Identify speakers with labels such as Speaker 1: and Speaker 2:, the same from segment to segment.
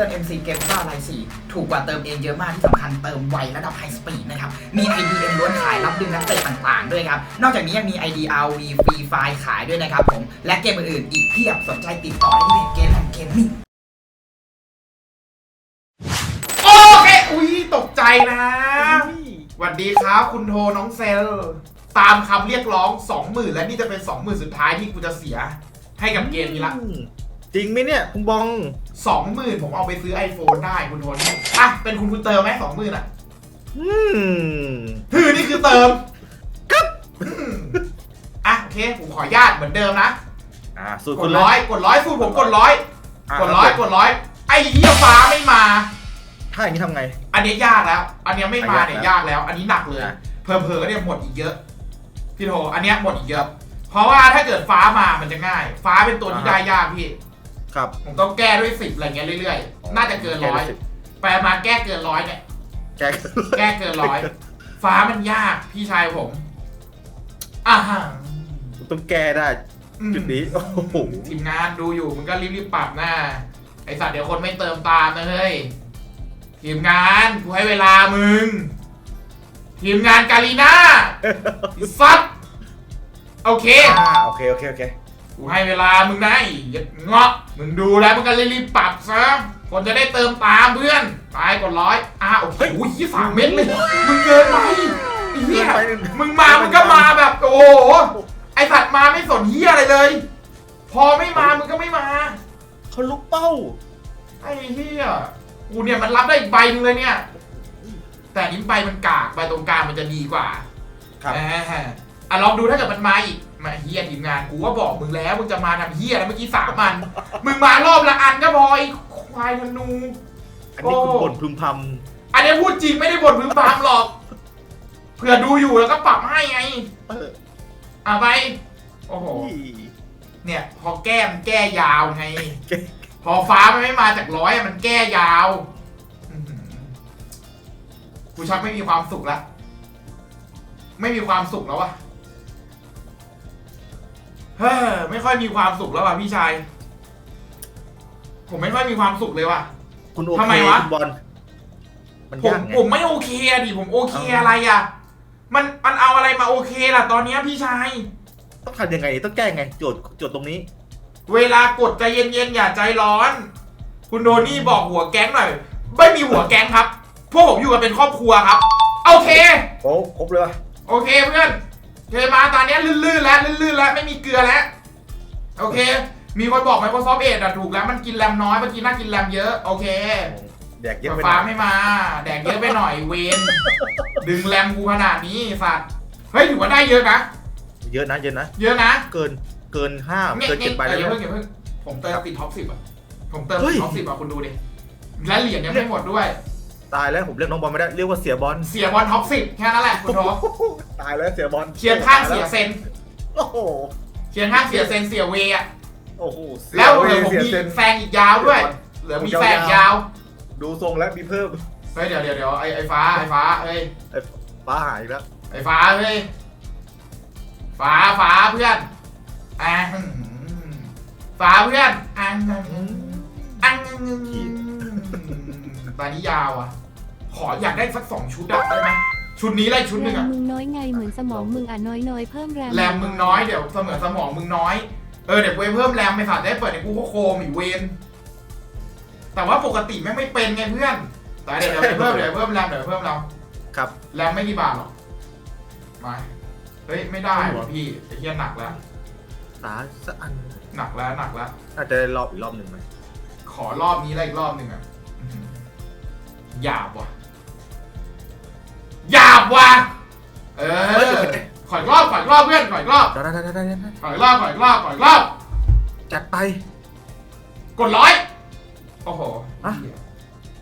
Speaker 1: ติม MC เกมซ่ารายสี่ถูกกว่าเติมเองเยอะมากที่สำคัญเติมไวระดับไฮสปีดนะครับมี IDM ล้วนขายรับดึงนักเตะต่างๆ ด้วยครับ นอกจากนี้ยังมี ID RV ฟรีไฟล์ขายด้วยนะครับผม และเกมอื่นๆอีกเพียบสนใจติดต่อได้ที่เพจเกมแอนเกมมิ่ง
Speaker 2: โอเค อุ้ยตกใจนะสวัสดีครับคุณโทน้องเซล ตามคำเรียกร้อง 20,000 และนี่จะเป็น 20,000 สุดท้ายที่กูจะเสียให้กับเกมนี้ละ
Speaker 3: จริงไหมเนี่ยคุณบอง
Speaker 2: 20,000ผมเอาไปซื้อ iPhone ได้คุณโทนี่อะเป็นคุณคุณเติมไหม20,000อะ
Speaker 3: อืม
Speaker 2: ฮือนี่คือเติมอืมอะโอเคผมขออนุญาตเหมือนเดิมนะ
Speaker 3: อ่าสูตร
Speaker 2: ก
Speaker 3: คุ
Speaker 2: ด
Speaker 3: ณ
Speaker 2: ร้อยกดร้อยสูตรผมกดร้อยะกดร้อย
Speaker 3: คบ
Speaker 2: กดร้อยไอ้เหี้ยฟ้าไม่มา
Speaker 3: ถ้าอย่างนี้ทำไง
Speaker 2: อันนี้ยากแล้ว อันนี้ไม่มาเนี่ย
Speaker 3: อะยากแล้ว
Speaker 2: ยากแล้ว อันนี้หนักเลย
Speaker 3: อะ
Speaker 2: เพอเพอๆเนี่ยหมดอีกเยอะพี่โทอันเนี้ยหมดอีกเยอะ เพราะว่าถ้าเกิดฟ้ามามันจะง่าย ฟ้าเป็นตัวที่ได้ยากพี่
Speaker 3: ครับ
Speaker 2: ผมต้องแก้ด้วยสิบอะไรเงี้ยเรื่อยๆ น่าจะเกินร้อย
Speaker 3: แก้ด้วย10
Speaker 2: แปลมาแก้เกินร้อยเนี่ย
Speaker 3: แก้
Speaker 2: แก้เกินร้อย ฟ้ามันยากพี่ชายผมอ่าฮะ
Speaker 3: ต้องแก้ได้
Speaker 2: อืม
Speaker 3: จุดนี้ โอ้โห
Speaker 2: ทีมงานดูอยู่มึงก็รีบๆปรับหน้า ไอสัตว์เดี๋ยวคนไม่เติมตามนะเฮ้ย ทีมงานกูให้เวลามึง ทีมงานกาลีน่าซัดโอเค
Speaker 3: อ่าโอเค โอเค โอเค
Speaker 2: กูให้เวลามึงนะไอ้เหี้ยเงาะมึงดูแล้วมึงก็รีบๆปรับซะคนจะได้เติมตามเพื่อน ตายกดร้อยอ้าโอเคอุ้ยยี่สามเม็ดเลยมึงเกินไปไอ้เหี้ย
Speaker 3: เกินไปหนึ่ง
Speaker 2: มึงมามึงก็มาแบบโอ้โหไอสัตว์มาไม่สนเหี้ยอะไรเลย พอไม่มามึงก็ไม่มา
Speaker 3: เขาลุกเป้า
Speaker 2: ไอ้เหี้ยกูเนี่ยมันรับได้อีกใบหนึงเลยเนี่ย แต่อันนี้ใบมันกากใบตรงกลางมันจะดีกว่า
Speaker 3: ครับ
Speaker 2: อ่าอะลองดูถ้าเกิดมันมาอีก มาเฮียทีมงานกูก็บอกมึงแล้วมึงจะมาทำเฮียแล้วเมื่อกี้สามอัน มึงมารอบละอันก็พอไอ้ควายธนู
Speaker 3: อันนี้คุณ
Speaker 2: โอ้
Speaker 3: บ่นพึมพ
Speaker 2: อันนี้พูดจริงไม่ได้บ่นพึมพำหรอกเผื่อดูอยู่แล้วก็ปรับให้ไงำ
Speaker 3: เออ
Speaker 2: อะไปโอ้โหเนี่ย พอแก้มันแก้ยาวไง
Speaker 3: แก้
Speaker 2: พอฟ้ามันไม่มาจากร้อยอะมันแก้ยาวอื้อหือกูชักไม่มีความสุขแล้วไม่มีความสุขแล้ววะ เฮ้อไม่ค่อยมีความสุขแล้วว่ะพี่ชาย ผมไม่ค่อยมีความสุขเลยว่ะ
Speaker 3: คุณโอ
Speaker 2: ทำ
Speaker 3: เค
Speaker 2: ไมวะ
Speaker 3: คุณบอลมัน
Speaker 2: ผม
Speaker 3: ยากไง
Speaker 2: ผมไม่โอเคอะดิผมโอเค
Speaker 3: เอา
Speaker 2: อะไรอะมันมันเอาอะไรมาโอเคล่ะตอนเนี้ยพี่ชาย
Speaker 3: ต้องทำยังไงต้องแก้ยังไงโจทย์โจทย์ตรงนี้
Speaker 2: เวลากดใจเย็นๆอย่าใจร้อน คุณโดนี่บอกหัวแก๊งหน่อย ไม่มีหัวแก๊งครับ พวกผมอยู่กันเป็นครอบครัวครับ โอเค
Speaker 3: โอ้ครบเลยวะ
Speaker 2: โอเคเพื่อน เคมาตอนนี้ลื่นๆแล้วลื่นๆแล้วไม่มีเกลือแล้วโอเค มีคนบอก Microsoft Edge อะถูกแล้วมันกินแรมน้อยเมื่อกี้น่ากินแรมเยอะโอเค
Speaker 3: แดกเยอะไปห
Speaker 2: ฟ้า
Speaker 3: น่อย
Speaker 2: ไม่มา แดกเยอะไปหน่อยเวนดึงแรมกูขนาดนี้สัตว์เฮ้ยถือว่าได้เยอะนะ
Speaker 3: เยอะนะเยอะนะ
Speaker 2: เยอะนะ
Speaker 3: เกินเกินห้า
Speaker 2: เนี่ย
Speaker 3: เกินเจ็ดใบ
Speaker 2: เอ
Speaker 3: แล้
Speaker 2: อ
Speaker 3: ว
Speaker 2: อย่า
Speaker 3: นะ
Speaker 2: เพิ่งอย่าเพิ่งผมเติมติดท็อปสิบอะผมเติม
Speaker 3: เฮ้
Speaker 2: ติ
Speaker 3: ย
Speaker 2: ดท็อปสิบอะคุณดูดิและเหรียญยังไม่หมดด้วย
Speaker 3: ตายแล้วผมเรียกน้องบอลไม่ได้เรียกว่าเสียบอล
Speaker 2: เสียบอลท็อปสิบแค่นั้นแหละคุณโท
Speaker 3: ตายแล้วเสียบอล
Speaker 2: เคียงข้างเสียเซน
Speaker 3: โอ้โห
Speaker 2: เคียงข้างเสียเซนเสียเวอะ
Speaker 3: โอ้โหสีย
Speaker 2: แล้วเหลือผม
Speaker 3: เสีย
Speaker 2: มี
Speaker 3: เซน
Speaker 2: แซงอีกยาวด้วย เหลือมีแซงยาว
Speaker 3: ดูทรงแล้วมีเพิ่ม
Speaker 2: เฮ้ยเดี๋ยวเดี๋ยวเดี๋ยวไอ้ไอ้ฟ้าไอ้ฟ้าเฮ้ย
Speaker 3: ฟ้าหายอีกแล้ว
Speaker 2: ไอ้ฟ้าเฮ้ยฟ้าฟ้าเพื่อนอะหืมฟ้าเพื่อนอังอังอังตอนนี้ยาวอะ ขออยากได้สักสองชุดอะได้ไหม ชุดนี้เลยชุดหนึ่ง
Speaker 4: แร
Speaker 2: อะ
Speaker 4: มมึงน้อยไงเหมือนสมองมึงอะน้อยน้อยๆเพิ่มแรม
Speaker 2: แรมมึงน้อยเดี๋ยวเสมอสมองมึงน้อย เออเดี๋ยวกูไปเพิ่มแรมไปสัตว์ได้เปิดในกูก็โคมอีกเวนแต่ว่าปกติแม่งไม่เป็นไงเพื่อนแต่เดี๋ยวเดี๋ยวเพิ่มเดี๋ยวเพิ่มแรมเดี๋ยวเพิ่มแรม
Speaker 3: ครับ
Speaker 2: แรมไม่กี่บาทหรอกมาเฮ้ยไม่ได้ว่ะพี่ไอ้เหี้ยหนักแล้ว
Speaker 3: ตาสักอัน
Speaker 2: หนักแล้วหนักแล้ว
Speaker 3: น่าจะได้รอบอีกรอบหนึ่งไหม
Speaker 2: ขอรอบนี้แล้วอีกรอบหนึ่งอะอื้อหือหยาบว่ะ หยาบว่ะเออขออีกรอบขออีกรอบเพื่อนขออีกรอบ
Speaker 3: ได้ได้ได้ได้ได้
Speaker 2: ขออีกรอบขออีกรอบขออีกรอบ
Speaker 3: จัดไป
Speaker 2: กดร้อยโอ้โห
Speaker 3: อะ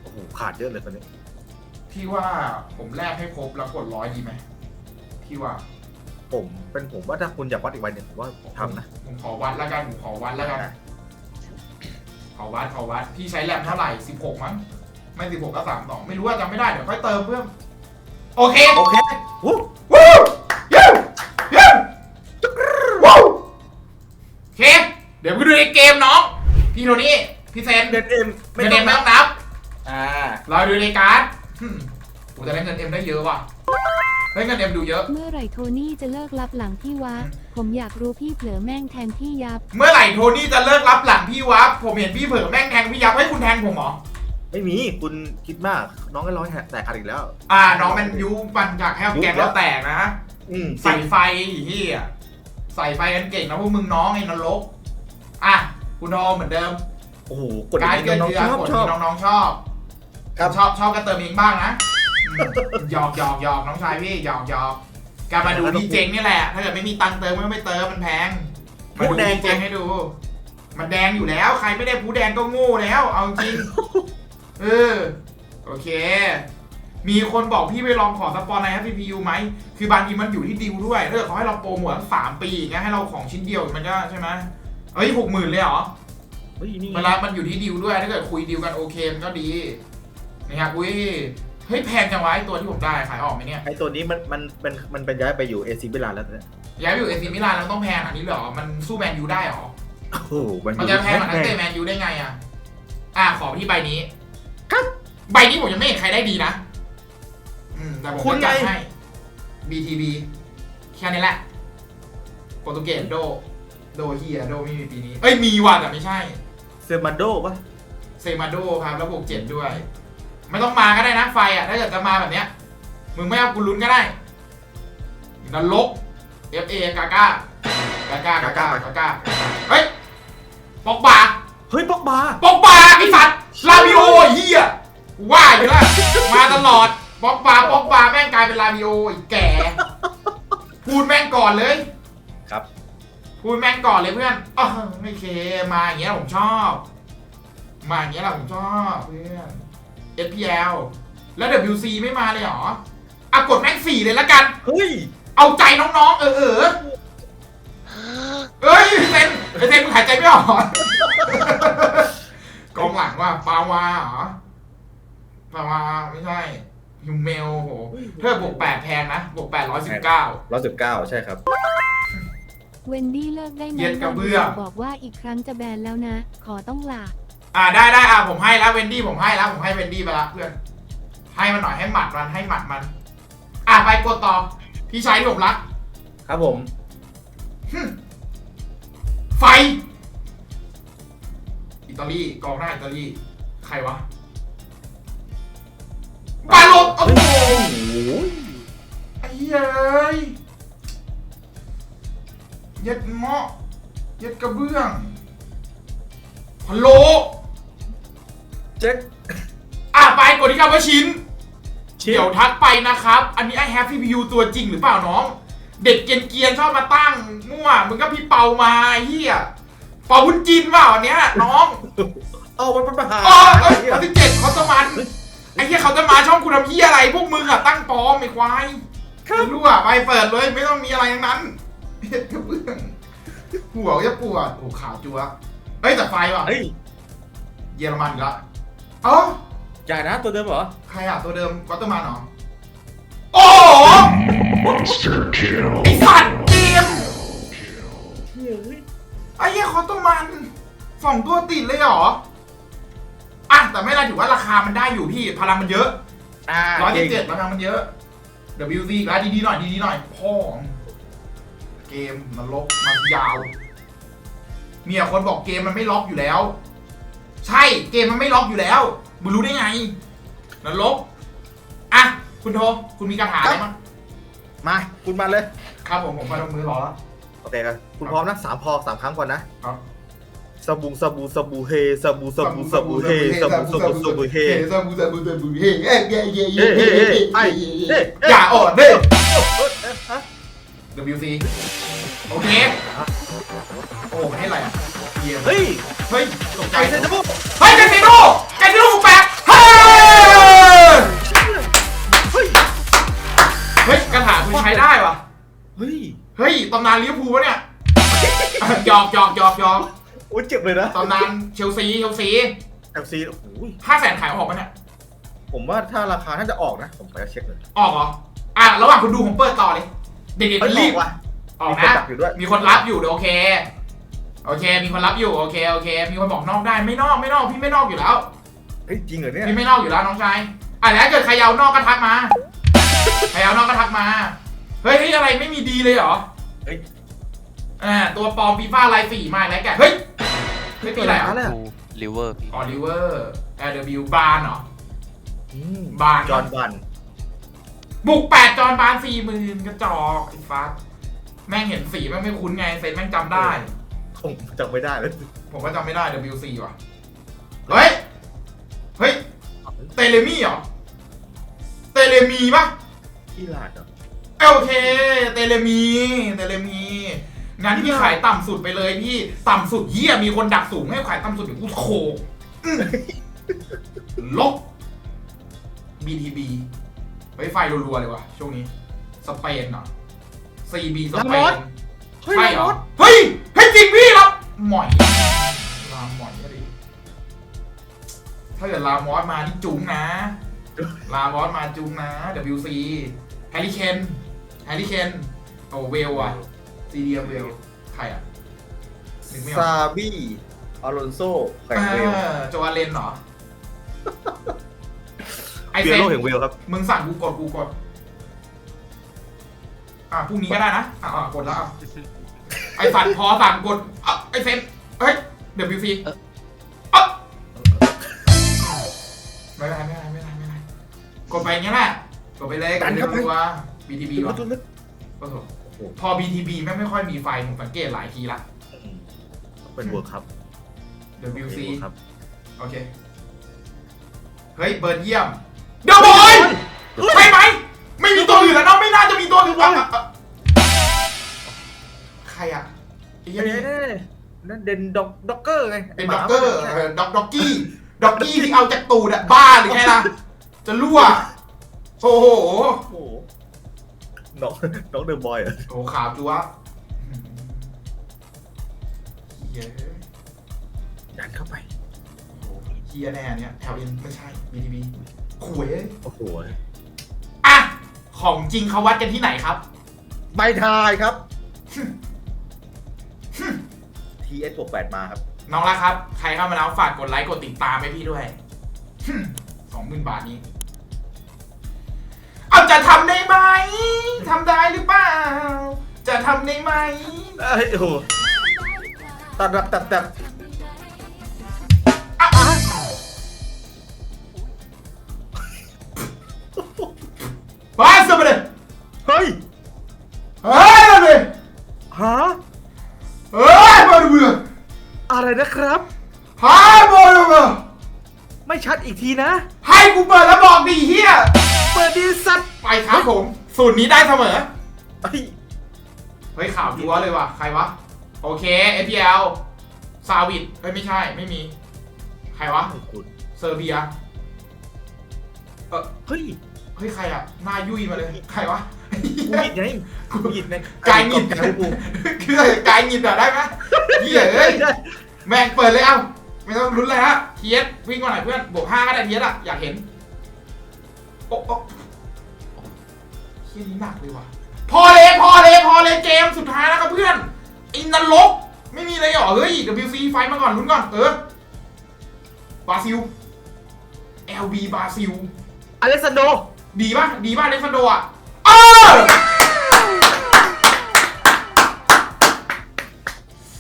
Speaker 3: โอ้โหขาดเยอะเลยตอนนี้
Speaker 2: พี่ว่าผมแลกให้ครบแล้วกดร้อยดีไหมพี่ว่า
Speaker 3: ผมเป็นผมว่าถ้าคุณอยากวัดอีกใบหนึ่งผมว่าทำนะ
Speaker 2: ผมขอวัดแล้วกันผมขอวัดแล้วกันขอวัดขอวัดพี่ใช้แรมเท่าไหร่สิบหกมั้งไม่สิบหกก็สามสองไม่รู้ว่าจำไม่ได้เดี๋ยวค่อยเติมเพิ่ม โอเค
Speaker 3: โอเควู้
Speaker 2: วู้ยูยูวู้โอเคเดี๋ยวไปดูในเกมน้อง พี่โทนี่พี่พี่เซน
Speaker 3: เงินเอ็ม
Speaker 2: เงินเอ็มไม่ต้องนับ
Speaker 3: อ่า
Speaker 2: เราดูในการ์ดหึ่มกูจะได้เงินเอ็มได้เยอะว่ะเฮ้ยเงินเอ็มดูเยอะ
Speaker 4: เมื่อไหร่โทนี่จะเลิกรับหลังพี่วะ ผมอยากรู้พี่เผลอแม่งแทงพี่ยับ
Speaker 2: เมื่อไหร่โทนี่จะเลิกรับหลังพี่วับผมเห็นพี่เผลอแม่งแทงพี่ยับให้ยคุณแทงผมเหรอ
Speaker 3: ไม่มีคุณคิดมากน้องก็ร้อยแตกขาดอีกแล้ว
Speaker 2: อ่าน้องมันยูปันจากให้เอาแกงเราแตกนะ
Speaker 3: อืม
Speaker 2: ใส่ไฟอีที่อะใส่ไฟกันเก่งนะพวกมึงน้องไอ้นรกอะคุณโทเหมือนเดิม
Speaker 3: โอ้โหกด
Speaker 2: การ
Speaker 3: อย่าง
Speaker 2: เกิ
Speaker 3: นี้
Speaker 2: น
Speaker 3: น้อง
Speaker 2: เดือ
Speaker 3: ชอบ
Speaker 2: กด
Speaker 3: ชอบ
Speaker 2: ที่น้องๆชอบ
Speaker 3: ครับ
Speaker 2: ชอบชอบก็เติมเองบ้างนะอืมหยอกหยอกหยอกน้องชายพี่หยอกหยอกการมาดูดีเจงนี่แหละ ถ้าเกิดไม่มีตังค์เติมก็ไม่เติมมันแพงมาดูดีเจงให้ดู มันแดงอยู่แล้ว ใครไม่ได้ผู้แดงก็โง่แล้ว เอาจริง เออ โอเค มีคนบอกพี่ไปลองขอสปอนใน FPU ไหม คือบางทีมันอยู่ที่ดีลด้วยถ้าเกิดเขาให้เราโปรโมทสามปีอย่างเงี้ยให้เราของชิ้นเดียวมันก็ใช่ไหมเอ้ยหกหมื่นเลยเหรอ
Speaker 3: เฮ้ยนี่ไง
Speaker 2: เวลามันอยู่ที่ดีลด้วย ถ้าเกิดคุยดีลกันโอเคมันก็ดีนะครับอุ้ยเฮ้ยแพงจังวะไอตัวที่ผมได้ขายออกไหมเนี่ย
Speaker 3: ไอตัวนี้มันมันมันมันเป็นย้ายไปอยู่เอซิมิลานแล้วนะ
Speaker 2: ย้ายไปอยู่เอซีมิลานแล้วต้องแพงอันนี้เหรอมันสู้แมนยูได้เหรอ
Speaker 3: โอ้โหมัน
Speaker 2: มันจะแพงกว่านักเตะแมนยูได้ไงอะอะขอที่ใบนี้ครับ ใบนี้ผมยังไม่เห็นใครได้ดีนะอืมแต่ผม
Speaker 3: คุณ
Speaker 2: จะ
Speaker 3: ไง
Speaker 2: จัดให้ BTB แค่นี้แหละโปรตุเกสโด โดเฮียโดไม่มีปีนี้ เอ้ยมีว่ะแต่ไม่ใช่
Speaker 3: เซมาโดปะ
Speaker 2: เซมาโดครับแล้วบวกเจ็ดด้วย ไม่ต้องมาก็ได้นะไฟอะ ถ้าเกิดจะมาแบบเนี้ย มึงไม่เอากูลุ้นก็ได้นรก FA กาก้ากาก้ากาก้ากาก้าเฮ้ยปอกบา
Speaker 3: เฮ้ยบอกบา
Speaker 2: ปอกบาไอสัตว์ลาบิโอไอ้เฮีย กูว่าอยู่แล้วมาตลอดปอกบาปอกบาแม่งกลายเป็นลาบิโอไอ้แก่ พูดแม่งก่อนเลย
Speaker 3: ครับ
Speaker 2: พูดแม่งก่อนเลยเพื่อนอ๋อไม่เค มาอย่างเงี้ยผมชอบ มาอย่างเงี้ยแหละผมชอบเพื่อน SPL แล้ว WC ไม่มาเลยเหรออะกดแม่งสี่เลยละกัน
Speaker 3: เฮ้ย
Speaker 2: เอาใจน้องๆ เออเออเอ้ยเซนไอเซนมึงหายใจไม่ออกเหรอกองหลังว่าปาวาเหรอ ปาวาไม่ใช่ฮิวเมลโหเพื่อบวกแปดแพงนะบวกแปดร้อยสิบเก้า
Speaker 3: ร้อยสิบเก้าใช่ครับ
Speaker 4: เวนดี้เลิกได้ไหม
Speaker 2: เย็นกระเบื้อง
Speaker 4: บอกว่าอีกครั้งจะแบนแล้วนะ ขอต้องลา
Speaker 2: อ่าได้ได้อ่าผมให้แล้วเวนดี้ผมให้แล้วผมให้เวนดี้ไปละเพื่อนให้มันหน่อยให้หมัดมันให้หมัดมัน อะไปกดต่อพี่ชายที่ผมรัก
Speaker 3: ครับผม
Speaker 2: ไฟ อิตาลีกองหน้าอิตาลี ใครวะ โห
Speaker 3: โอ้ย
Speaker 2: ไอ้เหี้ยเอ้ยเย็ดเมาะเย็ดกระเบื้องพะโล
Speaker 3: เจ๊ก
Speaker 2: อะไปกดที่คำว่าชิ้น
Speaker 3: ชิ้น
Speaker 2: เดี๋ยวทักไปนะครับ อันนี้ไอแฮปปี้วิวตัวจริงหรือเปล่าน้อง เด็กเกรียนๆชอบมาตั้ง มั่วมึงก็พี่เปามาไอ้เฮียเปาบุญจินเปล่าอันเนี้ยน้อง
Speaker 3: เอามันเป็นปัญหา
Speaker 2: อ๋อเอ้ยวันที่เจ็ดเขาจะมัน ไอ้เฮียเขาจะมาช่องคุณทำเฮียอะไรพวกมึงอะตั้งปลอมไอ้ควายไม่รู้อะไปเปิดเลยไม่ต้องมีอะไรทั้งนั้นเฮ็ดกระเบื้องหัวจะปวดโอ้ขาวจัวเอ้ยแต่ไฟว่ะ
Speaker 3: เฮ้ย
Speaker 2: เยอรมันอีกและเอ้า
Speaker 3: จ่ายนะตัวเดิมเหรอ
Speaker 2: ใครอะตัวเดิมวัตเตอร์มันเหรอโอ้โหไอสัตว์เกมไอ้เหี้ยคอตเตอร์มันสองตัวติดเลยเหรออ่ ถือว่าราคามันได้อยู่พี่พลังมันเยอะ
Speaker 3: อ่า
Speaker 2: ร้อย
Speaker 3: เก่ง
Speaker 2: เจ็ดพลังมันเยอะ WZ อีกแล้วดีๆหน่อยดีๆหน่อยพ่อเกมมันลบมันยาวมีแต่คนบอกเกมมันไม่ล็อกอยู่แล้ว ใช่เกมมันไม่ล็อกอยู่แล้วมึงรู้ได้ไงนรกอะคุณโทคุณมีคาถาอะไรมั้ง
Speaker 3: มา คุณมาเลย
Speaker 2: ครับผมผมมาลงมือรอแล้ว
Speaker 3: โอเคครับคุณพร้อมนะสามพอสามครั้งก่อนนะครับ สบู่สบู่สบู่เฮสบู่สบู่สบู่เฮสบู่สบู่สบู่เฮ
Speaker 2: สบู่สบู่สบู่เฮ้เฮ้เฮ้เฮ้
Speaker 3: เฮ้เฮ้เฮ้ไอ้เฮ้
Speaker 2: อย่าอ่อนเด้
Speaker 3: ฮะ
Speaker 2: WC โอเค โอ้ให้อะไรอะเยี่ยม
Speaker 3: เฮ้ย
Speaker 2: เฮ้ยตกใจ
Speaker 3: ไอ้เซนต์บุ๊ก
Speaker 2: เฮ้ยเจสซี่โน่เจสซี่โน่แปดเฮ้ย
Speaker 3: เฮ้ย
Speaker 2: เฮ้ยกระถาคุณใช้ได้วะ
Speaker 3: เฮ้ย
Speaker 2: เฮ้ยตำนานลิเวอร์พูลวะเนี่ยหยอกหยอกหยอกหยอก
Speaker 3: โอ้ยเจ็บเลยนะ
Speaker 2: ตำนานเชลซีเชลซี
Speaker 3: เอฟซีโอ้โห
Speaker 2: ห้าแสนขายออกปะเนี่ย
Speaker 3: ผมว่าถ้าราคาน่าจะออกนะ ผมไปเช็คเลย
Speaker 2: ออกเหรออะระหว่างคุณดูผมเปิดต่อเลย เด็กๆ
Speaker 3: เฮ้
Speaker 2: มั
Speaker 3: ย
Speaker 2: นรีบ
Speaker 3: ออกว่ะ
Speaker 2: ออก
Speaker 3: มีคน
Speaker 2: นะ
Speaker 3: ดักอยู่ด้วย
Speaker 2: มีคนรับอยู่เดี๋ยวโอเคโโอเค มีคนรับอยู่โอเคโอเค มีคนบอกนอกได้ไม่นอกไม่นอกพี่ไม่นอกอยู่แล้ว
Speaker 3: เฮ้ยจริงเหรอเนี่ย
Speaker 2: พี่ไม่นอกอยู่แล้วน้องชายอะแล้วถ้าเกิดใครเอานอกก็ทักมา ใครเอานอกก็ทักมา เฮ้ยเฮ้ยอะไรไม่มีดีเลยเหรอ
Speaker 3: เฮ้ย
Speaker 2: อ่าตัวปลอมฟีฟ่าลายสี่มาแล้วแก เฮ้ย เฮ้ยปีอะไร
Speaker 3: อะ
Speaker 2: อะ
Speaker 3: ไร
Speaker 5: ทูลิเวอร์พี่
Speaker 2: ออลิเวอร์ LW บานเหรอ
Speaker 3: อืม
Speaker 2: บาน
Speaker 3: จอห์นบัน
Speaker 2: บุกแปดจอนบานสี่หมื่นกระจอกไอ้ฟ้าแม่งเห็นสีแม่งไม่คุ้นไงเซนแม่งจำได้
Speaker 3: คงจำไม่ได้เลย
Speaker 2: ผมก็จำไม่ได้ WC ว่ะ เฮ้ย เฮ้ย เตเลมี่เหรอ เตเลมีปะ
Speaker 3: ที่ลาดเหรอ
Speaker 2: โอเค เตเลมี เตเลมี งั้นพี่ขายต่ำสุดไปเลยพี่ต่ำสุดเยี่ยมีคนดักสูงให้ขายต่ำสุดเดี๋ยวกูโคกอื้อลบ BTB เฮ้ยไฟรัวๆเลยว่ะช่วงนี้ สเปนเหรอ CB สเปน
Speaker 3: เฮ้ย
Speaker 2: ใช่เหรอ
Speaker 3: รถ
Speaker 2: เฮ้ยเฮ้ยจริงพี่ครับหมอยลามหมอยก็ดีถ้าเกิดลามอสมานี่จุ้งนะ ลามอสมาจุ้งนะ WC แฮร์รี่เคนแฮร์รี่เคนโอ้เวลอะ ซีเดียเวลใครอะนึกไม่อ
Speaker 3: ซา
Speaker 2: อก
Speaker 3: บี้อลอนโซแข่งเวล
Speaker 2: อ่าโจอาเลนเหรอ ไอ
Speaker 3: เปี
Speaker 2: เซ
Speaker 3: ย
Speaker 2: น
Speaker 3: โรแห่งเวลครับ
Speaker 2: มึงสั่งกูกดกูกด อะพรุ่งนี้ก็ได้นะ อะอะกดแล้วอะไอสั่งพอสั่งกดอะไอเซนเฮ้ย WC
Speaker 5: เอ๊ะ
Speaker 2: อะไม่เป็นไรไม่เป็นไรไม่เป็นไรไม่เป็นไรกดไปอย่างเงี้ยแหละกดไปเลยกดไปตัว BTB ก่อน
Speaker 3: ลึก
Speaker 2: โอ้โห พอ BTB แม่งไม่ค่อยมีไฟผมสังเกตหลายทีละ
Speaker 3: ๆเป็นเวิร์คครับ
Speaker 2: WC
Speaker 3: ครับ
Speaker 2: โอเค เฮ้ย เบิร์ดเยี่ยม เดอะบอยใช่ไหม ไม่มีตัวอื่นแล้วเนาะไม่น่าจะมีตัวอื่นอะอะอะใครอะไอ้เหี้
Speaker 3: เฮ้
Speaker 2: ย
Speaker 3: ย
Speaker 2: นี่
Speaker 3: นั่นเดนด็อกด็อกเกอร์ไง
Speaker 2: เป็นด็อกเกอร์เออด็อกด็อกกี้ด็อกกี้ที่เอาจากตูดอะบ้าหรือไงล่ะ จะรั่ว โอ้โห
Speaker 3: โอ้โห น้องน้องเดอะบอยเหรอ
Speaker 2: โอ้โหขาวจัวเฮีย
Speaker 3: ยัดเข้าไป
Speaker 2: โอ้โหเฮียแน่เนี่ยแถวเอ็นไม่ใช่ BTB ขวย
Speaker 3: โอ้โห
Speaker 2: อะ ของจริงเขาวัดกันที่ไหนครับ
Speaker 3: ใบทายครับ TS บวก8มาครับ
Speaker 2: น้องรักครับ ใครเข้ามาแล้วฝากกดไลค์กดติดตามให้พี่ด้วยสองหมื่นบาทนี้ เอาจะทำได้ ไหมทำได้หรือเปล่า จะทำได้ไหม
Speaker 3: เอ้ยโอ้โหตัดตัดตัดตัด
Speaker 2: อะอะมาสิมาเลย
Speaker 3: เฮ้ย
Speaker 2: เฮ้ยมาเลย
Speaker 3: ฮะ
Speaker 2: เฮ้ยมาดูเบื่อ
Speaker 3: อะไรนะครับ
Speaker 2: ฮายมาดูเบื่อ
Speaker 3: ไม่ชัดอีกทีนะ
Speaker 2: ให้กูเปิดแล้วบอกดีเฮีย
Speaker 3: เปิดดีสัตว์
Speaker 2: ไปครับผม สูตรนี้ได้เสมอ
Speaker 3: เฮ้ย
Speaker 2: เฮ้ยข่าวจัวเลยว่ะ ใครวะ โอเค FPL ซาวิดเฮ้ยไม่ใช่ไม่มี ใครวะ
Speaker 3: คุณ
Speaker 2: เซอร์เบีย เออ
Speaker 3: เฮ้ย
Speaker 2: เฮ้ยใครอะหน้ายุ่ยมาเลย ใครวะ
Speaker 3: กูหยิดไงกูหยิดไง
Speaker 2: กายหงิด
Speaker 3: กายกู
Speaker 2: คือกายหงิดอะได้ไหมเหี้ยเอ้ยแม่งเปิดเลยเอ้าไม่ต้องลุ้นเลยฮะเทียสวิ่งมาหน่อยเพื่อนบวกห้าก็ได้เทียสอะอยากเห็น โอ้โอ้เฮียนี้หนักเลยว่ะ พอเลยพอเลยพอเลยเกมสุดท้ายแล้วครับเพื่อนไอินนรกไม่มีเลยเหรอ เฮ้ย WC ไฟมาก่อนลุ้นก่อน เออบราซิล LB บราซิล
Speaker 3: อเล็กซานโด
Speaker 2: ดีป่ะ ดีป่ะเลซันโดอะเออ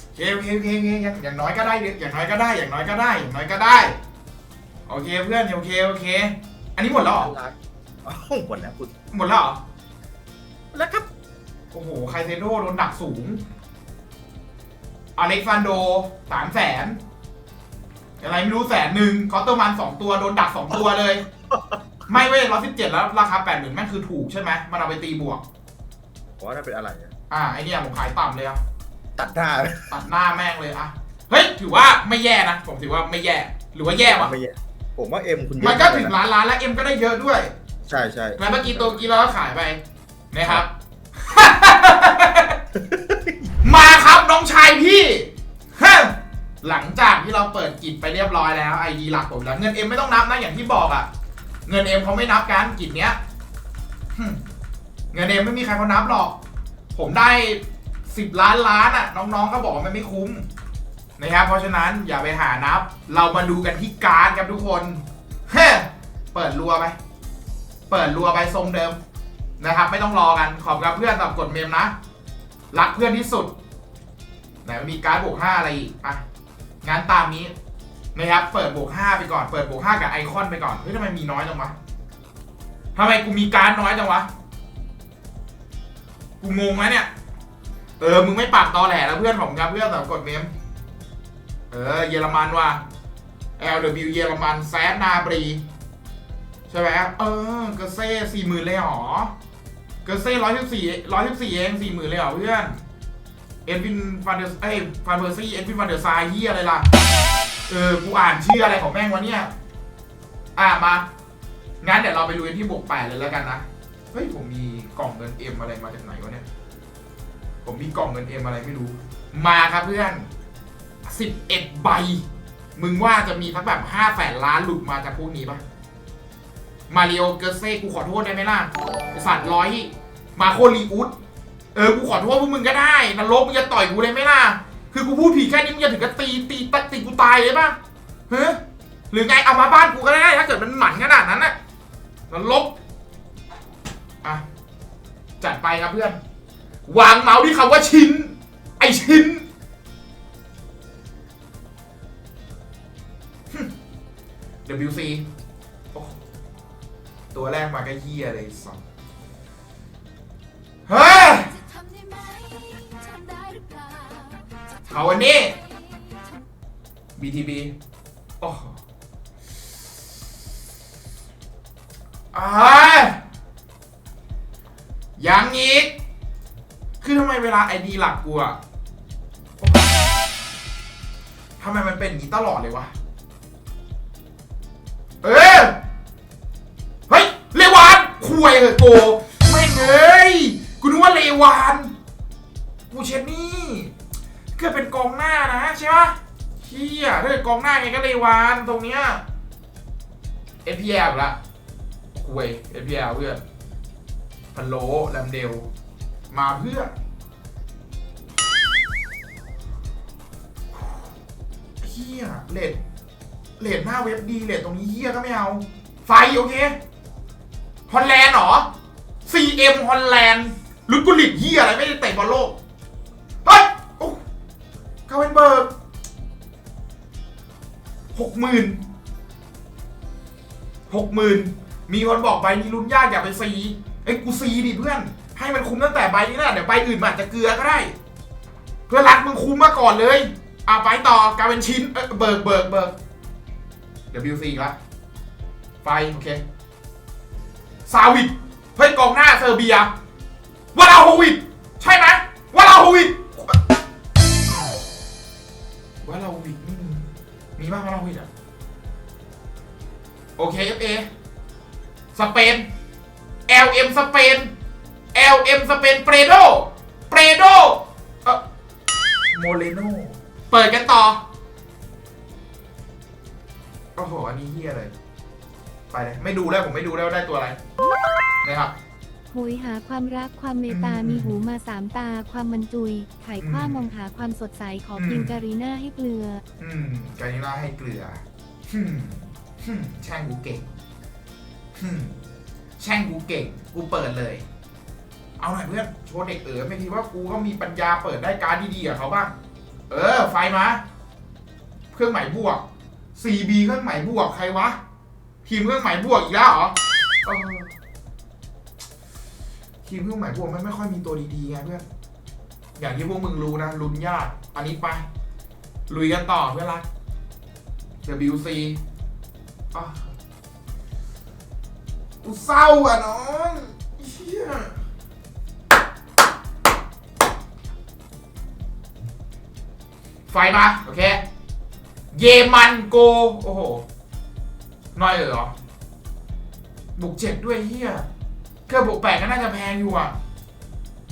Speaker 2: โอเคโอเคโอเคโอเคอย่างอย่างน้อยก็ได้ดิอย่างน้อยก็ได้ อย่างน้อยก็ได้ อย่างน้อยก็ได้ โอเคเพื่อน โอเค โอเค อันนี้หมดแล้วเหรอ
Speaker 3: อ้าวหมดแล้วคุณ
Speaker 2: หมดแล้วเหรอ
Speaker 3: แล้วครับ
Speaker 2: โอ้โหไคเซโดโดนดักสูง อเล็กซานโดสามแสนอะไรไม่รู้แสนหนึ่งคอตเตอร์มันสองตัวโดนดักสองตัวเลย ไม่เว้ยร้อยสิบเจ็ดแล้วราคาแปดหมื่นแม่งคือถูกใช่ไหมมันเอาไปตีบวก
Speaker 3: ว่าน่าเป็นอะไรอะ
Speaker 2: อ่าไอเนี่ยผมขายต่ำเลยอะ
Speaker 3: ตัดหน้า
Speaker 2: ตัดหน้าแม่งเลยอะเฮ้ย ถือว่าไม่แย่นะ ผมถือว่าไม่แย่ หรือว่าแย่วะ
Speaker 3: ไม่แย่ ผมว่าเอ็มคุณเยอะ
Speaker 2: มันก็ถึงะล้านล้านแล้วเอ็มก็ได้เยอะด้วย
Speaker 3: ใช่ใช่
Speaker 2: แล้วเมื่อกี้ตัวกี้เราก็ขายไปนะครับ มาครับน้องชายพี่ฮะหลังจากที่เราเปิดกิจไปเรียบร้อยแล้วไอดีหลักผมแล้วเงินเอ็มไม่ต้องนับนะอย่างที่บอกอะเงินเอ็มเขาไม่นับกันกิจเนี้ยหึเงินเอ็มไม่มีใครเขานับหรอก ผมได้สิบล้านล้านอะน้องๆก็บอกว่ามันไม่คุ้ม นะครับ เพราะฉะนั้นอย่าไปหานับ เรามาดูกันที่การดครับทุกคนเฮ้เปิดรัวไป เปิดรัวไปทรงเดิมนะครับ ไม่ต้องรอกันขอบกับเพื่อนสำหรับกดเมมนะ รักเพื่อนที่สุดไหนมันมีการ์ดบวกห้าอะไรอีกอะงานตามนี้นะครับเปิดบวกห้าไปก่อน เปิดบวกห้ากับไอคอนไปก่อนเฮ้ยทำไมมีน้อยจังวะทำไมกูมีการดน้อยจังวะกูงงไหมเนี่ยเออมึงไม่ปากตอแหลแล้วเพื่อนผมครับเพื่อนสำหรับกดเมม เออ เยอรมันว่ะ LW เยอรมันแซดนาบรี ใช่ไหมเออ เกอร์เซ่สี่หมื่นเลยเหรอ เกอร์เซ่ร้อยสิบสี่ร้อยสิบสี่เองสี่หมื่นเลยเหรอเพื่อน เอ็ดวินฟันเดอร์เอ้ฟันเบอร์ซี่ เอ็ดวินฟันเดอร์ซายเฮียอะไรล่ะ เออ กูอ่านชื่ออะไรของแม่งวะเนี่ย อะ มา งั้นเดี๋ยวเราไปลุยที่บวกแปดเลยแล้วกันนะ เฮ้ย ผมมีกล่องเงินเอ็มอะไรมาจากไหนวะเนี่ย ผมมีกล่องเงินเอ็มอะไรไม่รู้ มาครับเพื่อน สิบเอ็ดใบ มึงว่าจะมีทั้งแบบห้าแสนล้านหลุดมาจากพวกนี้ปะมาริโอเกอร์เซ่กูขอโทษได้ไหมล่ะไอสัตว์ร้อย มาโคลีอุดเออ กูขอโทษพวกมึงก็ได้นรกมึงจะต่อยกูได้ไหมล่ะ คือกูพูดผิดแค่นี้มึงจะถึงกับตีตีตัดตีกูตายเลยปะเฮ้ยหรือไงเอามาบ้านกูก็ได้ถ้าเกิดมันหมันขนาดนั้นน่ะนรกอะจัดไปครับเพื่อน วางเมาส์ที่คำว่าชิ้น ไอชิ้น WC ตัวแรกมาก็เฮียเลยสองเฮ้ย
Speaker 5: จะได้ไหมทำได้หรือเปล่า
Speaker 2: เขาวันนี้ BTB โอ้โหอ่ายังอีก คือทำไมเวลาไอดีหลักกูอะทำไมมันเป็นอย่างนี้ตลอดเลยวะ เออเฮ้ยเลวานคุยเหอะโกไม่งเอ้ยกูนึกว่าเลวานกูเชนนี่เกิดเป็นกองหน้านะใช่ปะเฮียถ้าเกิดกองหน้าไงก็เลวานตรงเนี้ย NPL ละคุย NPL เพื่อนพันโลแลมเดลมาเพื่อเฮียเลด เลดหน้าเว็บดีเลดตรงนี้เฮียก็ไม่เอา ไฟโอเคฮอลแลนด์หรอ CM ฮอลแลนด์ลุดกุลิตเฮียอะไรไม่ได้เตะบอลโลก เฮ้ยโอ้คาเวนเบิร์กหกหมื่นหกหมื่นมีคนบอกใบนี้ลุ้นยากอย่าไปซีเอ้กูซีดิเพื่อน ให้มันคุ้มตั้งแต่ใบนี้นะเดี๋ยวใบอื่นมันอาจจะเกลือก็ได้ เพื่อรักมึงคุ้มมาก่อนเลย อะไปต่อกลายเป็นชิ้นเอ้ยเบิร์กเบิร์กเบิร์ก WC อีกละไฟ โอเคซาวิดเฮ้ยกองหน้าเซอร์เบียวาลาโฮวิดใช่ไหมวาลาโฮวิดวาลาโฮวิดไม่มีมีบ้างวาลาโฮวิดอะโอเค FA สเปน LM สเปน LM สเปนเปรโดเปรโดเออโมเลโนเปิดกันต่อ โอ้โหอันนี้เฮียเลย ไปเลยไม่ดูแล้วผมไม่ดูแล้วาได้ตัวอะไรนะครับ
Speaker 4: โหยหาความรักความเมตตา
Speaker 2: อืม
Speaker 4: มีหูมาสามตา ความมันจุยไขคว้า
Speaker 2: อืม
Speaker 4: มองหาความสดใส ขอ
Speaker 2: อืม
Speaker 4: พิงการีน่าให้เกลือ
Speaker 2: อืมกานิล่าให้เกลือฮึมฮึมแช่งกูเก่งฮึมแช่งกูเก่ง กูเปิดเลย เอาหน่อยเพื่อน โชว์เด็กเอ๋อไม่คิดว่ากูก็มีปัญญาเปิดได้การดดีๆกับเขาบ้าง เออ ไฟมา เครื่องหมายบวก CB เครื่องหมายบวกใครวะทีมเครื่องหมายบวกอีกแล้วเหรอเออทีมเครื่องหมายบวกมันไม่ค่อยมีตัวดีๆไงเพื่อนอย่างที่พวกมึงรู้นะลุ้นยากอันนี้ไป ลุยกันต่อเพื่อนรัก WC อะกูเศร้าอะน้องเฮียไฟมา โอเค เยมันโก โอ้โห น้อยเลยเหรอบุกเจ็ดด้วยเฮียเครื่องบุกแปดก็น่าจะแพงอยู่อะ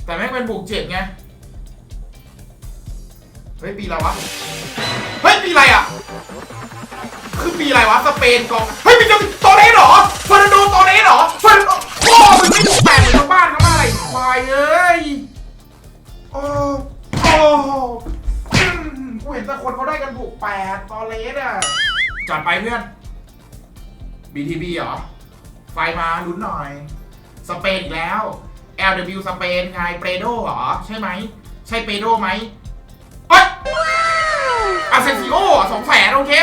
Speaker 2: แต่ไม่งเป็นบุกเจ็ดไง เฮ้ย ปีอะไรวะ เฮ้ย ปีอะไรอะ คือปีอะไรวะ สเปนกอง เฮ้ยมันจะตอเรสเหรอฟอร์นันโดตอเรสเหรอฟอร์นันโดโอ้มันไม่ถูกแปดเหมือนชาวบ้านเขามาอะไรควายเอ้ยโอ้ ห็นแต่คนเขาได้กันแปดตอเลสอะจัดไปเพื่อน BTB เหรอ ไฟมาลุ้นหน่อย สเปนอีกแล้ว LW สเปนไงเปโดเหรอ ใช่ไหม ใช่เปโดไหมเฮ้ยอาเซนซิโอสองแสนโอเค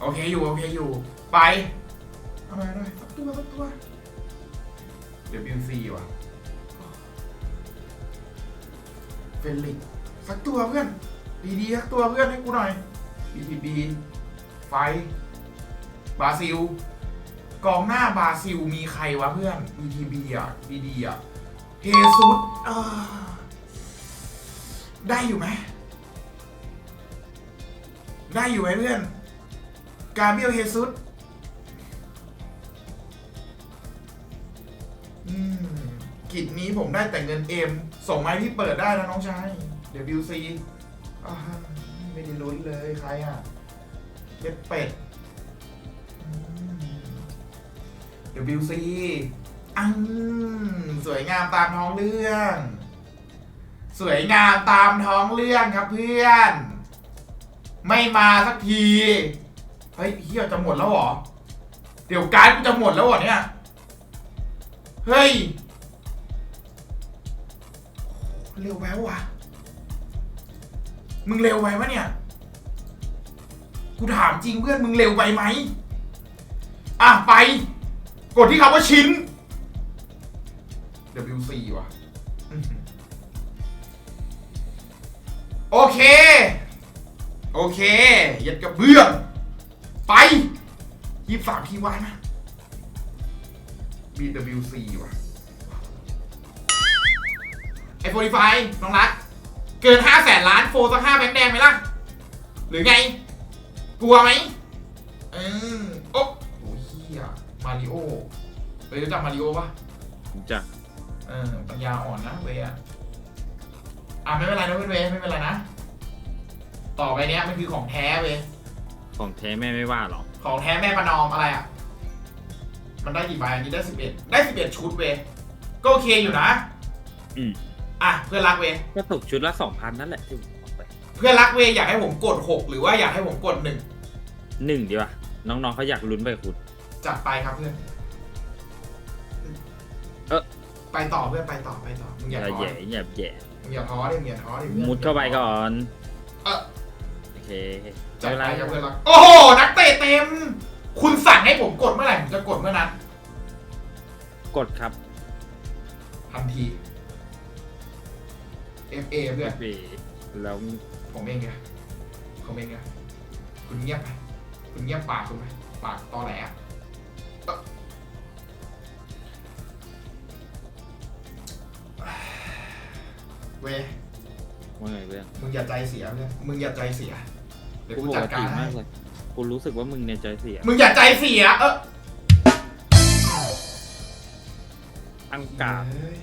Speaker 2: โอเคอยู่ โอเคอยู่ ไป อามาหน่อยสักตัวสักตัว WC ว่ะเฟลิกซ์สักตัวเพื่อนดีๆสักตัวเพื่อนให้กูหน่อย BTB ไฟ บราซิล กองหน้าบราซิลมีใครวะเพื่อน BTB อะดีๆอะเฮซุสเอ่อได้อยู่ไหมได้อยู่ไหมเพื่อน กาเบรียลเฮซุส อืมกิจนี้ผมได้แต่เงินเอ็มส่งไม้พี่เปิดได้นะน้องชาย WC อ่าไม่ได้ลุ้นเลยใครอะเจ็ดเป็ดอืม WC อังสวยงามตามท้องเรื่อง สวยงามตามท้องเรื่องครับเพื่อน ไม่มาสักที เฮ้ยเฮียจะหมดแล้วเหรอ เดี๋ยวการดกูจะหมดแล้วเหรอเนี่ย เฮ้ย เร็วไปวะมึงเร็วไปวะเนี่ย กูถามจริงเพื่อนมึงเร็วไปไหม อะไป กดที่คำว่าชิ้น WC ว่ะอื้อหือโอเค โอเค ยัดกระเบื้อง ไปยี่สามทีวายนะ BWC ว่ะไอโฟนีไฟน้องรัก เกินห้าแสนล้านโฟสักห้าแบงค์แดงไหมล่ะ หรือไง กลัวไหมเออโอ้โหเฮียมาริโอเฮ้ยรู้จักมาริโอปะ
Speaker 3: จะ
Speaker 2: เออปัญญาอ่อนนะเวยอะอะไม่เป็นไรนะเว้ยเวยไม่เป็นไรนะ ต่อไปเนี้ยมันคือของแท้เวย
Speaker 6: ของแท้แม่ไม่ว่าหรอก
Speaker 2: ของแท้แม่ประนอมอะไรอะ มันได้กี่ใบอันนี้ได้สิบเอ็ดได้สิบเอ็ดชุดเวยก็โอเคอยู่นะ
Speaker 6: อืม
Speaker 2: อะเพื่อนรักเวย
Speaker 6: ก็ตกชุดละสองพันนั่นแหละที่ผมบอกไป
Speaker 2: เพื่อนรักเวยอยากให้ผมกดหกหรือว่าอยากให้ผมกด หนึ่ง
Speaker 6: หนึ่งดีป่ะน้องๆเขาอยากลุ้นไปคุณ
Speaker 2: จัดไปครับเพื่อน
Speaker 6: เอ๊ะ
Speaker 2: ไปต่อเพื่อนไปต่อไปต่อมึง
Speaker 6: อ
Speaker 2: อย่า
Speaker 6: ย่า
Speaker 2: ท้อ
Speaker 6: แย่อย่าแย่
Speaker 2: มึงอย่าท้อดิมึงอย่าท้อดิพื่อน
Speaker 6: มุดเข้าไปก่อน
Speaker 2: เออ
Speaker 6: โอเค
Speaker 2: จัด
Speaker 6: ไม่
Speaker 2: ไป
Speaker 6: เป็นไร
Speaker 2: ครับเพื่อนรักโอ้โหนักเตะเต็ม คุณสั่งให้ผมกดเมื่อไหร่ผมจะกดเมื่อนั้น
Speaker 6: กดครับ
Speaker 2: ทันที FA เพื่อน
Speaker 6: เบแล้ว
Speaker 2: ผมเองไงผมเองไงคุณเงียบไป คุณเงียบปากคุณไปปากตอแหลอะเอ่อเวย
Speaker 6: ว่าไงเพื่อน
Speaker 2: มึงอย่าใจเสียเพื่อนมึงอย่าใจเสีย เดี๋ยว
Speaker 6: กู
Speaker 2: กู
Speaker 6: ป
Speaker 2: จัด
Speaker 6: ก
Speaker 2: กา
Speaker 6: ติ
Speaker 2: รให้
Speaker 6: มากเลย กูรู้สึกว่ามึงในใจเสีย
Speaker 2: มึงอย่าใจเสีย เออ
Speaker 6: อังกาบ
Speaker 2: เอ้ย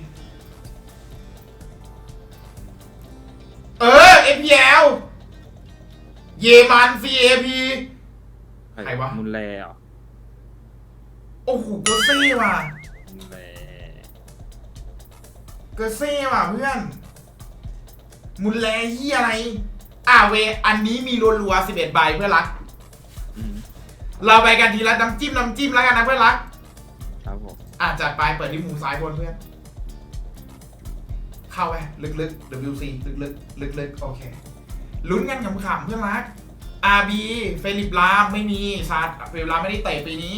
Speaker 2: เออ FPL เยมัน CAP ใครวะ
Speaker 6: มุนแลเหรอ
Speaker 2: โอ้โหเกอร์เซ่ว่ะ
Speaker 6: มุนแล
Speaker 2: เกอร์เซ่ว่ะเพื่อน มุนแลเฮียอะไร อ่าเว อันนี้มีรัวๆ11ใบเพื่อนรัก
Speaker 6: อืม
Speaker 2: เราไปกันทีละน้ำจิ้มน้ำจิ้มแล้วกันนะเพื่อนรัก
Speaker 6: ครับผม
Speaker 2: อะจัดไปเปิดที่มุมซ้ายบนเพื่อน เข้าไปลึกๆ WC ลึกๆลึกๆโอเค ลุ้นกันขำๆเพื่อนรัก RB เฟลิปลามไม่มีซาดเฟลิปลามไม่ได้เตะปีนี้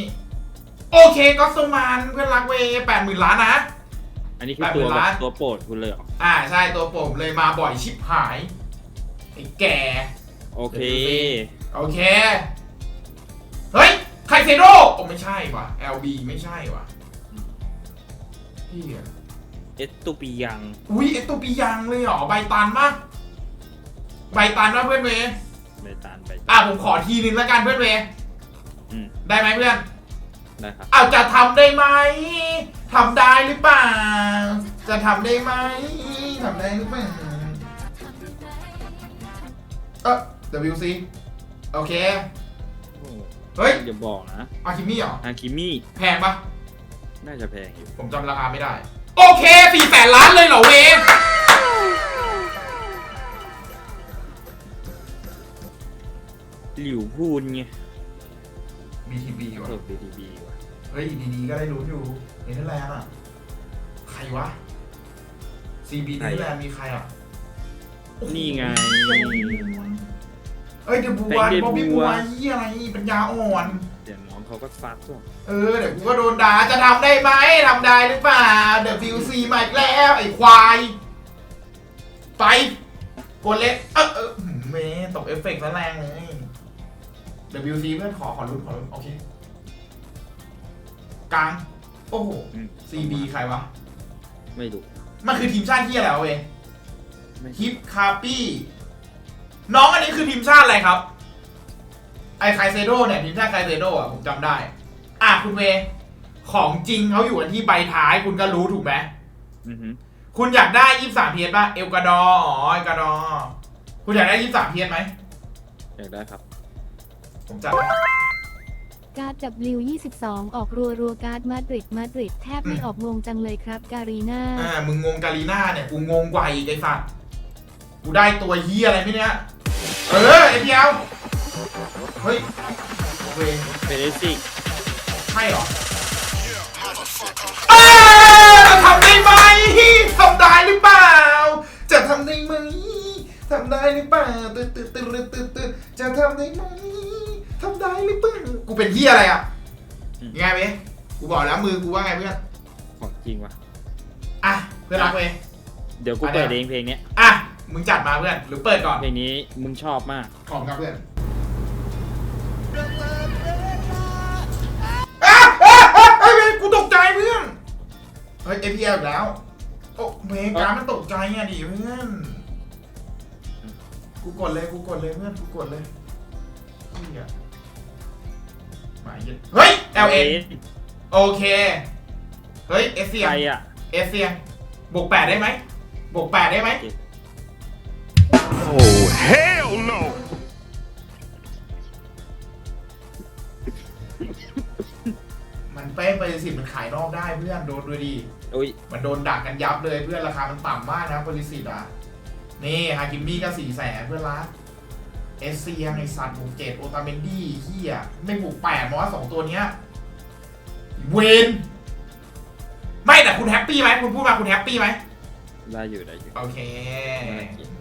Speaker 2: โอเคก็สมานเพื่อนรักเวแปดหมื่นล้านนะ
Speaker 6: อันนี้คือ
Speaker 2: แปดหมื่
Speaker 6: ตัวนแบบ
Speaker 2: ล้าน
Speaker 6: ตัวโปรดคุณเลยเหรอ
Speaker 2: อ่าใช่ตัวผมเลยมาบ่อยชิบหายไอ้แก่
Speaker 6: โอเค
Speaker 2: โอเคเฮ้ยไค เซโดโอ้ไม่ใช่ว่ะ LB ไม่ใช่ว่ะเฮีย
Speaker 6: เอสตูปียัง
Speaker 2: อุ้ยเอสตัวปียังเลยเหรอ ใบตันมาก ใบตันมากเพื่อนเวย์
Speaker 6: ใบตานใบ
Speaker 2: อะผมขอทีนึงแล้วกันเพื่อนเวย์
Speaker 6: อืม
Speaker 2: ได้ไหมเพื่อน
Speaker 6: ได้ครับ
Speaker 2: เอาจะทำได้ไหมทำได้หรือเปล่า จะทำได้ไหมทำได้หรือเปล่า
Speaker 5: ทำได้ไหม
Speaker 2: เออ WC โอเค
Speaker 6: โห
Speaker 2: เฮ้ย
Speaker 6: อย่าบอกนะ
Speaker 2: อาคิมี่เหรอ
Speaker 6: อาคิมี่
Speaker 2: แพงปะ
Speaker 6: น่าจะแพงอยู่
Speaker 2: ผมจำราคาไม่ได้ โอเคสี่แสนล้านเลยเหรอเวฟ
Speaker 6: หลิวพูนไง
Speaker 2: บีทีบี
Speaker 6: เอ
Speaker 2: ว่ะ
Speaker 6: อบีดีบีว่ะ
Speaker 2: เฮ้ยดีๆก็ได้รู้นอยู่เนเธอร์แลนด์อะ ใครวะซีบีเนเธอร์แลนด์มีใครอะ
Speaker 6: นี่ไง
Speaker 2: เอ้ยเดบัว
Speaker 6: เป็นเดบัว
Speaker 2: บอบบี้บัวเหียอะไรปัญญาอ่อน
Speaker 6: เดี๋ยวน้องเขาก็ซัดว่ะ
Speaker 2: เออเดี๋ยวกูก็โดนด่าจะทำได้ไหมทำได้หรือเปล่าเดี๋ยวฟิวซีมาอีกแล้วไอ้ควายไปกดเล็กเออเออหืมเมตกเอฟเฟกต์ซะแรงเลย WC เพื่อนขอขอรุ้นขอรุ้นโอเคกลางโอ้โห
Speaker 6: อืม
Speaker 2: CB ใครวะ
Speaker 6: ไม่รู้
Speaker 2: มันคือทีมชาติที่อะไรวะเว้ย
Speaker 6: ไม่
Speaker 2: ฮิปคาปี้ น้องอันนี้คือทีมชาติอะไรครับ ไอไคเซโดเนี่ยทีมชาติไคเซโดอะผมจำได้ อะคุณเว ของจริงเขาอยู่กันที่ใบท้ายคุณก็รู้ถูกไหม
Speaker 6: อือหือ
Speaker 2: คุณอยากได้ยี่สามเพียป่ะ เอลกาดอร์อ๋อเอลกาดอร์คุณอยากได้ยี่สามเพียไหม
Speaker 6: อยากได้ครับ
Speaker 2: ผมจัดให้
Speaker 4: การ์ด W22 ออกรัวรัวๆการ์ดมาดริดมาดริดแทบไม่ออกงงจังเลยครับ การีนา
Speaker 2: อ่า มึงงงกาลีน่าเนี่ย กูงงกว่าอีกไอ้สัตว์กูได้ตัวเฮียอะไรไม่เนี่ย เออไอพีเอลเฮ้ยเว
Speaker 6: เฟรซิก
Speaker 2: ใช่เหรอเอ้ยทำได้ไหมทำได้หรือเปล่า จะทำได้ไหมทำได้หรือเปล่าตื่นตื่นตื่นตื่นตื่นจะทำได้ไหมทำได้หรือเปล่ากูเป็นเฮียอะไรอะยังไงเว้ยกูบอกแล้วมือกูว่าไงเพื่อน
Speaker 6: ของจริงว่ะ
Speaker 2: อะเพื่อนรักเว้ย
Speaker 6: เดี๋ยวกูเปิดเองเพลงเนี้ย
Speaker 2: อะ มึงจัดมาเพื่อน หรือเปิดก่อน
Speaker 6: เพลงนี้มึงชอบมาก
Speaker 2: ของครับเพื่อนอะอะอะเฮ้ยเฮ้ยกูตกใจเพื่อน เฮ้ย APL อีกแล้ว โอ้เพลงการมันตกใจไงดิเพื่อน กูกดเลยกูกดเลยเพื่อนกูกดเลยเหี้ยมาเหี้ยเฮ้ย LA โอเค เฮ้ยเอเซีย
Speaker 6: ใครอะ
Speaker 2: เอเซียบวกแปดได้ไหมบวกแปดได้ไหม
Speaker 7: Oh, hell no!
Speaker 2: มันเป๊ะไปสิมันขายนอกได้เพื่อนโดนดูดี
Speaker 6: โอ้ย
Speaker 2: มันโดนดักกันยับเลยเพื่อนราคามันต่ำมากนะบริสิทธิ์อะ นี่ฮากิมมี่ก็สี่แสนเพื่อนรักเอสเซียไอสัตว์บวกเจ็ดโอตาเมนดี้เฮียไม่บวกแปดมอสสองตัวเนี้ย เวนไม่แต่คุณแฮปปี้ไหมคุณพูดมาคุณแฮปปี้ไหม
Speaker 6: ได้อยู่ได้อยู่
Speaker 2: โอเค
Speaker 6: น่ากิน